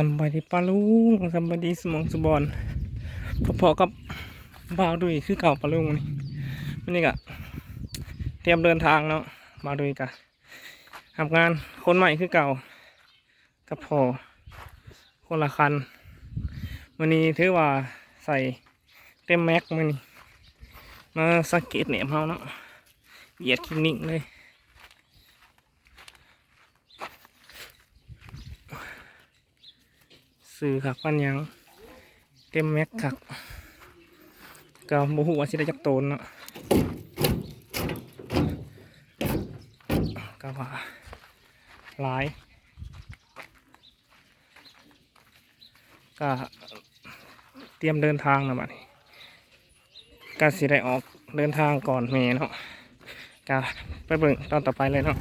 สำบายดีปาลุงสำบายดีสมองสบอนพอๆกับบ่าวดุยคือเก่าปาลุงนี่วันนี้กะเตรียมเดินทางเนาะบ่าวดุยกะทำงานคนใหม่คือเก่ากับพอคนละคันวันนี้ถือว่าใส่เต็มแม็กมันนี่มาสังเกตเหนียมเฮาเนาะเหยียดคลินิกเลย ซื้อคักปันยัง เต็มแม็กคักก็บ่ฮู้ว่าสิได้จักโตนเนาะก็ว่าหลายก็เตรียมเดินทางนะบัดนี้ก็สิได้ออกเดินทางก่อนแม่เนาะก็ไปเบิ่งตอนต่อไปเลยเนาะ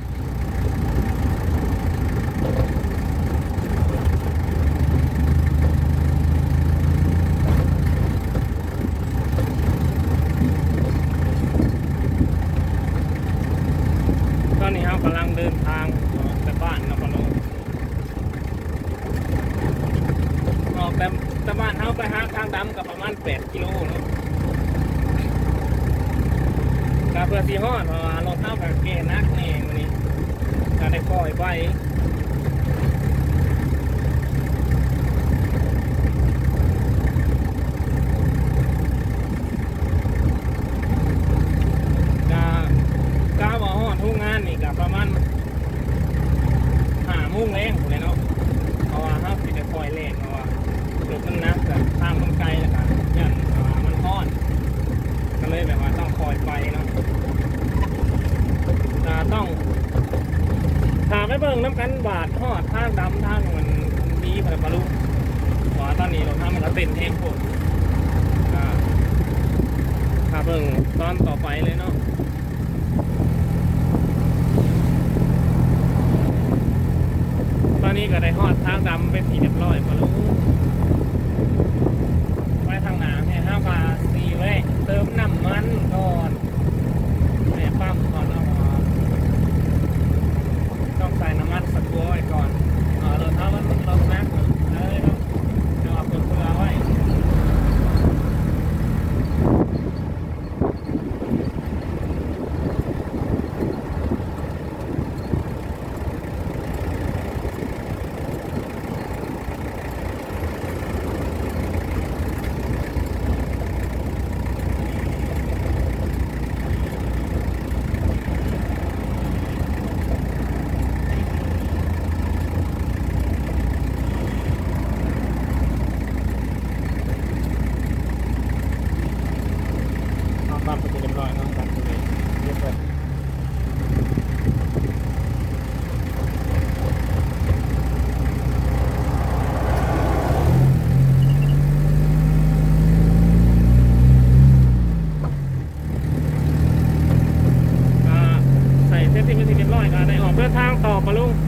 ตอนนี้เรากำลังเดินทางออกจากบ้านนครนายกออกแต่แต่บ้านเราไปหาทางดำกับประมาณ8กิโลเนาะกาเพื่อสีฮอดเพราะว่ารถเท่ากับเกนักนี่วันนี้ก็ ได้ปล่อยไปกากาบอกฮอดทุ่งงานนี่กับประมาณหาโมุ่งแรงผมเลยเนาะเพราะว่าเราสิได้ปล่อยแรงเพราะว่ารถมันหนักแบบทางมันไกลแล้วก็ยันอ่ามันฮ้อน ก็เลยแบบว่าต้องคอยไปเนาะอ่าต้องถามไปเบิ่งน้ำกันบาดทอดทางดำทางมันดีพอปะลุเพราะว่าตอนนี้เราทำมันก็เต้นแห้งโคตรอ่าถ้าเบิ่งตอนต่อไปเลยเนาะ ตอ นี้ก็ได้หอดทางดำเป็นที่เรียบร้อยพอลุไปทางหนาเนี่ยห้าบาทสี่ไว้เติมน้ำมันก่อนแม่ปั๊มก่อนเอาต้องใส่น้ำมันสักตัวไว้ก่อนเออเราถ้ามันมันลงนะ Palong.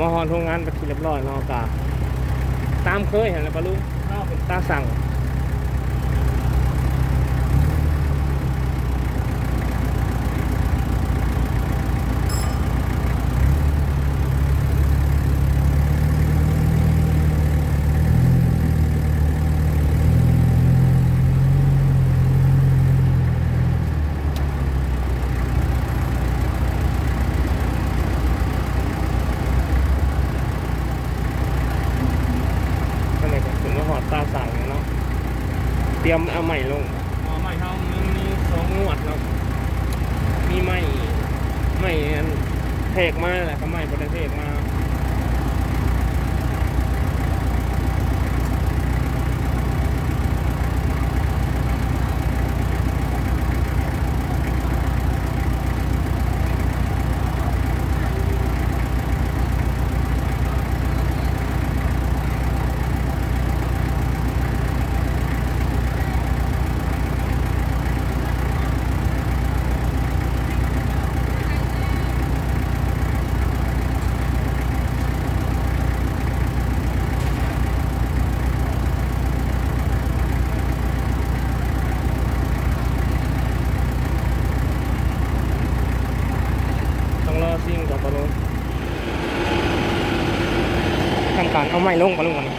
มาฮอนโรงงานไปทีเรียบร้อยเนาะกะตามเคยเห็นแล้วปะลุงข้าวเป็นตาสั่ง ก็เลยถึงมาหอดตาสั่งเนาะ เตรียมเอาใหม่ลงเอาใหม่เท่ามันมีสองงวดเนาะมีใหม่ใหม่แทกมาแหละก็ใหม่ประเทศมา ต้องรอซิ่งกับปลาโลงทำการ เอาไม้ลงปลาลงก่อนอ่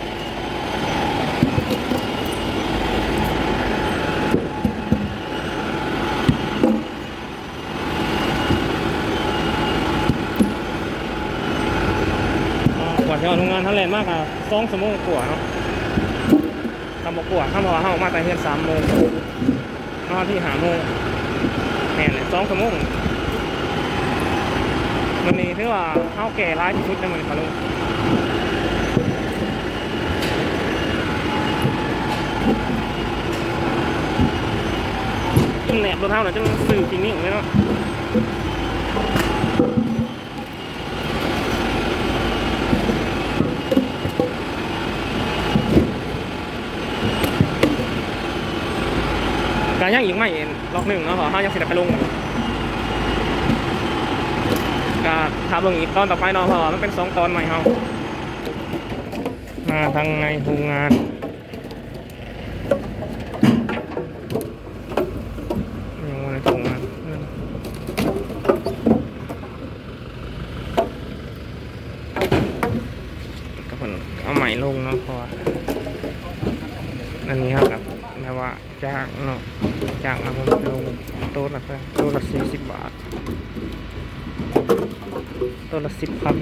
กว่าจะเอาโรงงานทันแลนมากอะสองชั่วโมงกว่าเนาะทำบกว่าข้ามพอเข้ามาแต่เฮือนสามโมงนอนที่หาโมงแน่นเลยสองชั่วโมงมันนี้ถือว่าเข้าแก่ร้ายที่สุดในเมืองปาลุง แหนบตัวเท่าหน่อยจะสื่อจริงนี่เลยเนาะการย่างอีกไม่ล็อกหนึ่งเนาะขอห้ายังเสิได้ไปลงก็ถ้าเบิ่งอีกตอนต่อไปเนาะพราะว่ามันเป็นสองตอนใหม่เฮามาทางในโรงงานยังว่าในโรงงานก็เพิ่นเอาใหม่ลงเนาะเพราะว่าอั นนี้ครับแบบแบบว่าจ้างเนาะจ้างมาเพิ่นลงโต๊ะละเท่าโต๊ะละสี่สิบบาทตัวละสิบพัน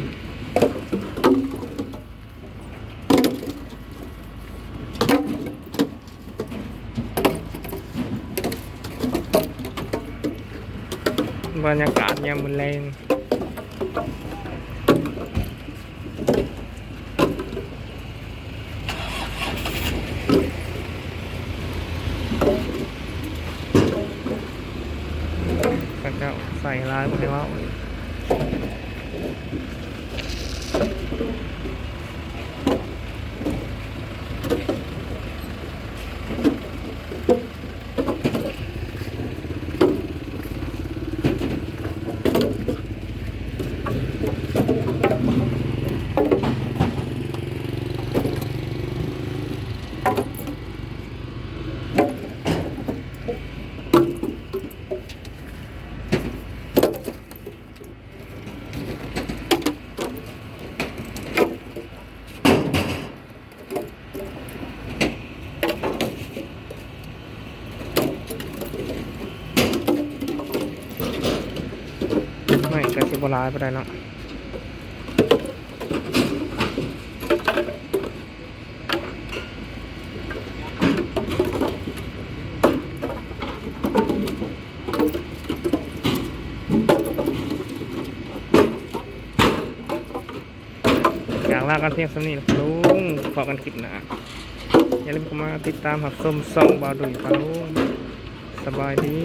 บรรยากาศยามมือแรงก็จะใส่ลายหมดแล้ว ไม่ก ระสิบลายไปได้เนาะอยากลากันเพียงสำนีนะลุงพอกันคลิปหนะอย่าลืมเข้ามาติดตามหับส้มส่องบาดุยปลาลุงสบายดี